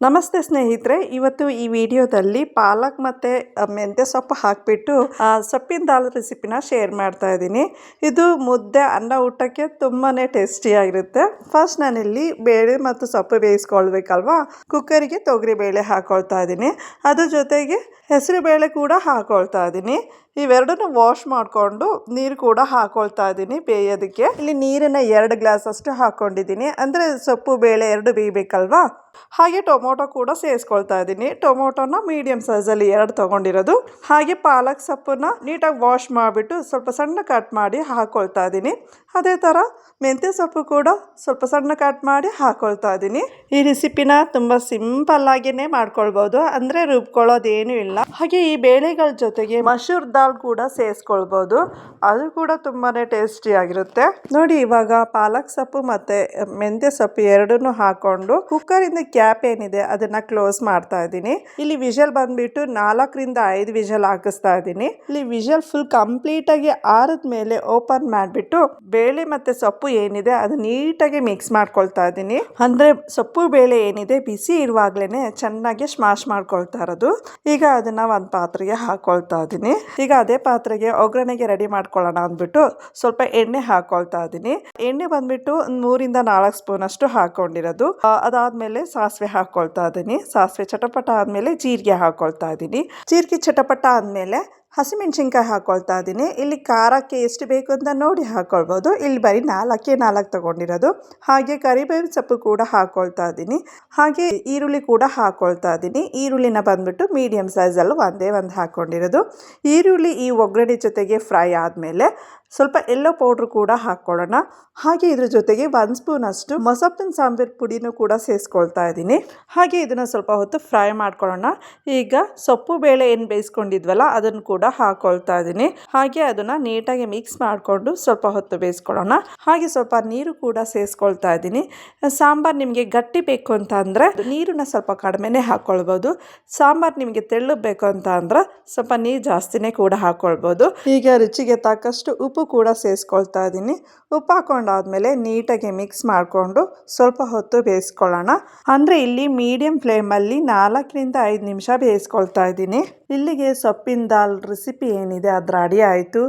ನಮಸ್ತೆ ಸ್ನೇಹಿತರೆ, ಇವತ್ತು ಈ ವಿಡಿಯೋದಲ್ಲಿ ಪಾಲಕ್ ಮತ್ತು ಮೆಂತ್ಯ ಸೊಪ್ಪು ಹಾಕಿಬಿಟ್ಟು ಸೊಪ್ಪಿನ ದಾಲ್ ರೆಸಿಪಿನ ಶೇರ್ ಮಾಡ್ತಾ ಇದ್ದೀನಿ. ಇದು ಮುದ್ದೆ, ಅನ್ನ ಊಟಕ್ಕೆ ತುಂಬಾ ಟೇಸ್ಟಿಯಾಗಿರುತ್ತೆ ಫಸ್ಟ್ ನಾನಿಲ್ಲಿ ಬೇಳೆ ಮತ್ತು ಸೊಪ್ಪು ಬೇಯಿಸ್ಕೊಳ್ಬೇಕಲ್ವಾ? ಕುಕ್ಕರಿಗೆ ತೊಗರಿ ಬೇಳೆ ಹಾಕ್ಕೊಳ್ತಾ ಇದ್ದೀನಿ. ಅದ್ರ ಜೊತೆಗೆ ಹೆಸರು ಬೇಳೆ ಕೂಡ ಹಾಕೊಳ್ತಾ ಇದ್ದೀನಿ ಇವೆರಡನ್ನು ವಾಶ್ ಮಾಡಿಕೊಂಡು ನೀರು ಕೂಡ ಹಾಕೊಳ್ತಾ ಇದ್ದೀನಿ ಬೇಯೋದಕ್ಕೆ. ಇಲ್ಲಿ ನೀರನ್ನು ಎರಡು ಗ್ಲಾಸ್ ಅಷ್ಟು ಹಾಕ್ಕೊಂಡಿದ್ದೀನಿ ಅಂದರೆ ಸೊಪ್ಪು, ಬೇಳೆ ಎರಡು ಬೇಯಬೇಕಲ್ವಾ? ಹಾಗೆ ಟೊಮೊಟೊ ಕೂಡ ಸೇರಿಸ್ಕೊಳ್ತಾ ಇದ್ದೀನಿ ಟೊಮೊಟೊನ ಮೀಡಿಯಮ್ ಸೈಜಲ್ಲಿ ಎರಡು ತೊಗೊಂಡಿರೋದು. ಹಾಗೆ ಪಾಲಕ್ ಸೊಪ್ಪನ್ನ ನೀಟಾಗಿ ವಾಶ್ ಮಾಡಿಬಿಟ್ಟು ಸ್ವಲ್ಪ ಸಣ್ಣ ಕಟ್ ಮಾಡಿ ಹಾಕ್ಕೊಳ್ತಾ ಇದ್ದೀನಿ ಅದೇ ಥರ ಮೆಂತ್ಯ ಸೊಪ್ಪು ಕೂಡ ಸ್ವಲ್ಪ ಸಣ್ಣ ಕಟ್ ಮಾಡಿ ಹಾಕ್ಕೊಳ್ತಾ ಇದ್ದೀನಿ ಈ ರೆಸಿಪಿನ ತುಂಬ ಸಿಂಪಲ್ ಆಗಿನೇ ಮಾಡ್ಕೊಳ್ಬೋದು. ಅಂದರೆ ರುಬ್ಕೊಳ್ಳೋದೇನೂ ಇಲ್ಲ. ಹಾಗೆ ಈ ಬೇಳೆಗಳ ಜೊತೆಗೆ ಮಸೂರ್ ದಾಲ್ ಕೂಡ ಸೇರಿಸ್ಕೊಳ್ಬೋದು. ಅದು ಕೂಡ ತುಂಬಾ ಟೇಸ್ಟಿಯಾಗಿರುತ್ತೆ ನೋಡಿ, ಇವಾಗ ಪಾಲಕ್ ಸೊಪ್ಪು ಮತ್ತೆ ಮೆಂತ್ಯ ಸೊಪ್ಪು ಎರಡನ್ನೂ ಹಾಕೊಂಡು ಕುಕ್ಕರಿಂದ ಕ್ಯಾಪ್ ಏನಿದೆ ಅದನ್ನ ಕ್ಲೋಸ್ ಮಾಡ್ತಾ ಇದ್ದೀನಿ. ಇಲ್ಲಿ ವಿಷಲ್ ಬಂದ್ಬಿಟ್ಟು ನಾಲ್ಕರಿಂದ ಐದು ವಿಷಲ್ ಹಾಕಿಸ್ತಾ ಇದ್ದೀನಿ. ಇಲ್ಲಿ ವಿಷಲ್ ಫುಲ್ ಕಂಪ್ಲೀಟ್ ಆಗಿ ಆರದ ಮೇಲೆ ಓಪನ್ ಮಾಡಿಬಿಟ್ಟು ಬೇಳೆ ಮತ್ತೆ ಸೊಪ್ಪು ಏನಿದೆ ಅದು ನೀಟಾಗಿ ಮಿಕ್ಸ್ ಮಾಡ್ಕೊಳ್ತಾ ಇದ್ದೀನಿ. ಅಂದ್ರೆ ಸೊಪ್ಪು, ಬೇಳೆ ಏನಿದೆ ಬಿಸಿ ಇರುವಾಗ್ಲೇನೆ ಚೆನ್ನಾಗಿ ಸ್ಮಾಶ್ ಮಾಡ್ಕೊಳ್ತಾ ಇರೋದು. ಈಗ ಒಂದು ಪಾತ್ರೆಗೆ ಹಾಕ್ಕೊಳ್ತಾ ಇದ್ದೀನಿ ಈಗ ಅದೇ ಪಾತ್ರೆಗೆ ಒಗ್ಗರಣೆಗೆ ರೆಡಿ ಮಾಡ್ಕೊಳ್ಳೋಣ ಅಂದ್ಬಿಟ್ಟು ಸ್ವಲ್ಪ ಎಣ್ಣೆ ಹಾಕ್ಕೊಳ್ತಾ ಇದ್ದೀನಿ ಎಣ್ಣೆ ಬಂದ್ಬಿಟ್ಟು ಮೂರಿಂದ ನಾಲ್ಕು ಸ್ಪೂನ್ ಅಷ್ಟು ಹಾಕೊಂಡಿರೋದು. ಅದಾದ್ಮೇಲೆ ಸಾಸಿವೆ ಹಾಕ್ಕೊಳ್ತಾ ಇದ್ದೀನಿ ಸಾಸಿವೆ ಚಟಪಟ ಆದ್ಮೇಲೆ ಜೀರಿಗೆ ಹಾಕ್ಕೊಳ್ತಾ ಇದ್ದೀನಿ ಜೀರಿಗೆ ಚಟಪಟ ಆದ್ಮೇಲೆ ಹಸಿಮೆಣಸಿನ್ಕಾಯಿ ಹಾಕ್ಕೊಳ್ತಾ ಇದ್ದೀನಿ. ಇಲ್ಲಿ ಖಾರಕ್ಕೆ ಎಷ್ಟು ಬೇಕು ಅಂತ ನೋಡಿ ಹಾಕ್ಕೊಳ್ಬೋದು ಇಲ್ಲಿ ಬರೀ ನಾಲ್ಕೇ ನಾಲ್ಕು ತೊಗೊಂಡಿರೋದು. ಹಾಗೆ ಕರಿಬೇವಿನ ಸೊಪ್ಪು ಕೂಡ ಹಾಕ್ಕೊಳ್ತಾ ಇದ್ದೀನಿ. ಹಾಗೆ ಈರುಳ್ಳಿ ಕೂಡ ಹಾಕ್ಕೊಳ್ತಾ ಇದ್ದೀನಿ. ಈರುಳ್ಳಿನ ಬಂದುಬಿಟ್ಟು ಮೀಡಿಯಮ್ ಸೈಜಲ್ಲಿ ಒಂದೇ ಒಂದು ಹಾಕ್ಕೊಂಡಿರೋದು ಈರುಳ್ಳಿ ಈ ಒಗ್ಗರಣೆ ಜೊತೆಗೆ ಫ್ರೈ ಆದಮೇಲೆ ಸ್ವಲ್ಪ ಎಲ್ಲೋ ಪೌಡ್ರ್ ಕೂಡ ಹಾಕ್ಕೊಳ್ಳೋಣ ಹಾಗೆ ಇದ್ರ ಜೊತೆಗೆ ಒಂದು ಸ್ಪೂನ್ ಅಷ್ಟು ಮೊಸಪ್ಪಿನ ಸಾಂಬಾರು ಪುಡಿನೂ ಕೂಡ ಸೇರಿಸ್ಕೊಳ್ತಾ ಇದ್ದೀನಿ. ಹಾಗೆ ಇದನ್ನು ಸ್ವಲ್ಪ ಹೊತ್ತು ಫ್ರೈ ಮಾಡ್ಕೊಳ್ಳೋಣ. ಈಗ ಸೊಪ್ಪು ಬೇಳೆ ಏನು ಬೇಯಿಸ್ಕೊಂಡಿದ್ವಲ್ಲ, ಅದನ್ನು ಕೂಡ ಹಾಕೊಳ್ತಾ ಇದ್ದೀನಿ. ಹಾಗೆ ಅದನ್ನು ನೀಟಾಗಿ ಮಿಕ್ಸ್ ಮಾಡಿಕೊಂಡು ಸ್ವಲ್ಪ ಹೊತ್ತು ಬೇಯಿಸ್ಕೊಳ್ಳೋಣ. ಹಾಗೆ ಸ್ವಲ್ಪ ನೀರು ಕೂಡ ಸೇರಿಸ್ಕೊಳ್ತಾ ಇದ್ದೀನಿ. ಸಾಂಬಾರು ನಿಮಗೆ ಗಟ್ಟಿ ಬೇಕು ಅಂತ ಅಂದರೆ ನೀರನ್ನ ಸ್ವಲ್ಪ ಕಡಿಮೆನೇ ಹಾಕ್ಕೊಳ್ಬೋದು ಸಾಂಬಾರು ನಿಮಗೆ ತೆಳ್ಳು ಬೇಕು ಅಂತ ಅಂದ್ರೆ ಸ್ವಲ್ಪ ನೀರು ಜಾಸ್ತಿನೇ ಕೂಡ ಹಾಕ್ಕೊಳ್ಬೋದು ಈಗ ರುಚಿಗೆ ತಕ್ಕಷ್ಟು ಉಪ್ಪು ಕೂಡ ಸೇರಿಸ್ಕೊಳ್ತಾ ಇದ್ದೀನಿ. ಉಪ್ಪು ಹಾಕೊಂಡಾದ್ಮೇಲೆ ನೀಟಾಗಿ ಮಿಕ್ಸ್ ಮಾಡಿಕೊಂಡು ಸ್ವಲ್ಪ ಹೊತ್ತು ಬೇಯಿಸ್ಕೊಳ್ಳೋಣ. ಅಂದರೆ ಇಲ್ಲಿ ಮೀಡಿಯಮ್ ಫ್ಲೇಮಲ್ಲಿ ನಾಲ್ಕರಿಂದ ಐದು ನಿಮಿಷ ಬೇಯಿಸ್ಕೊಳ್ತಾ ಇದ್ದೀನಿ. ಇಲ್ಲಿಗೆ ಸೊಪ್ಪಿನ ದಾಲ್ ರೆಸಿಪಿ ಏನಿದೆ ಅದು ರೆಡಿ ಆಯಿತು.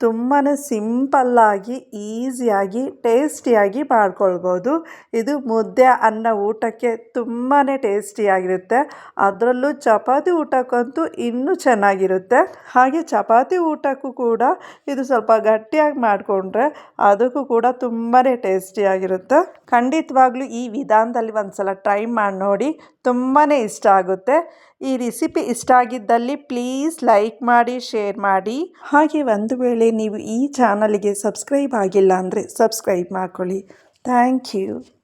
ತುಂಬಾ ಸಿಂಪಲ್ಲಾಗಿ, ಈಸಿಯಾಗಿ, ಟೇಸ್ಟಿಯಾಗಿ ಮಾಡ್ಕೊಳ್ಬೋದು. ಇದು ಮುದ್ದೆ ಅನ್ನ ಊಟಕ್ಕೆ ತುಂಬಾ ಟೇಸ್ಟಿಯಾಗಿರುತ್ತೆ. ಅದರಲ್ಲೂ ಚಪಾತಿ ಊಟಕ್ಕಂತೂ ಇನ್ನೂ ಚೆನ್ನಾಗಿರುತ್ತೆ. ಹಾಗೆ ಚಪಾತಿ ಊಟಕ್ಕೂ ಕೂಡ ಇದು ಸ್ವಲ್ಪ ಗಟ್ಟಿಯಾಗಿ ಮಾಡಿಕೊಂಡ್ರೆ ಅದಕ್ಕೂ ಕೂಡ ತುಂಬಾ ಟೇಸ್ಟಿಯಾಗಿರುತ್ತೆ. ಖಂಡಿತವಾಗ್ಲೂ ಈ ವಿಧಾನದಲ್ಲಿ ಒಂದ್ಸಲ ಟ್ರೈ ಮಾಡಿ ನೋಡಿ ತುಂಬಾ ಇಷ್ಟ ಆಗುತ್ತೆ. ಈ ರೆಸಿಪಿ ಇಷ್ಟ ಆಗಿದ್ದಲ್ಲಿ ಪ್ಲೀಸ್ ಲೈಕ್ ಮಾಡಿ, ಶೇರ್ ಮಾಡಿ. ಹಾಗೆ ಒಂದು ವೇಳೆ ನೀವು ಈ ಚಾನಲ್ಗೆ ಸಬ್ಸ್ಕ್ರೈಬ್ ಆಗಿಲ್ಲ ಅಂದರೆ ಸಬ್ಸ್ಕ್ರೈಬ್ ಮಾಡ್ಕೊಳ್ಳಿ. Thank you.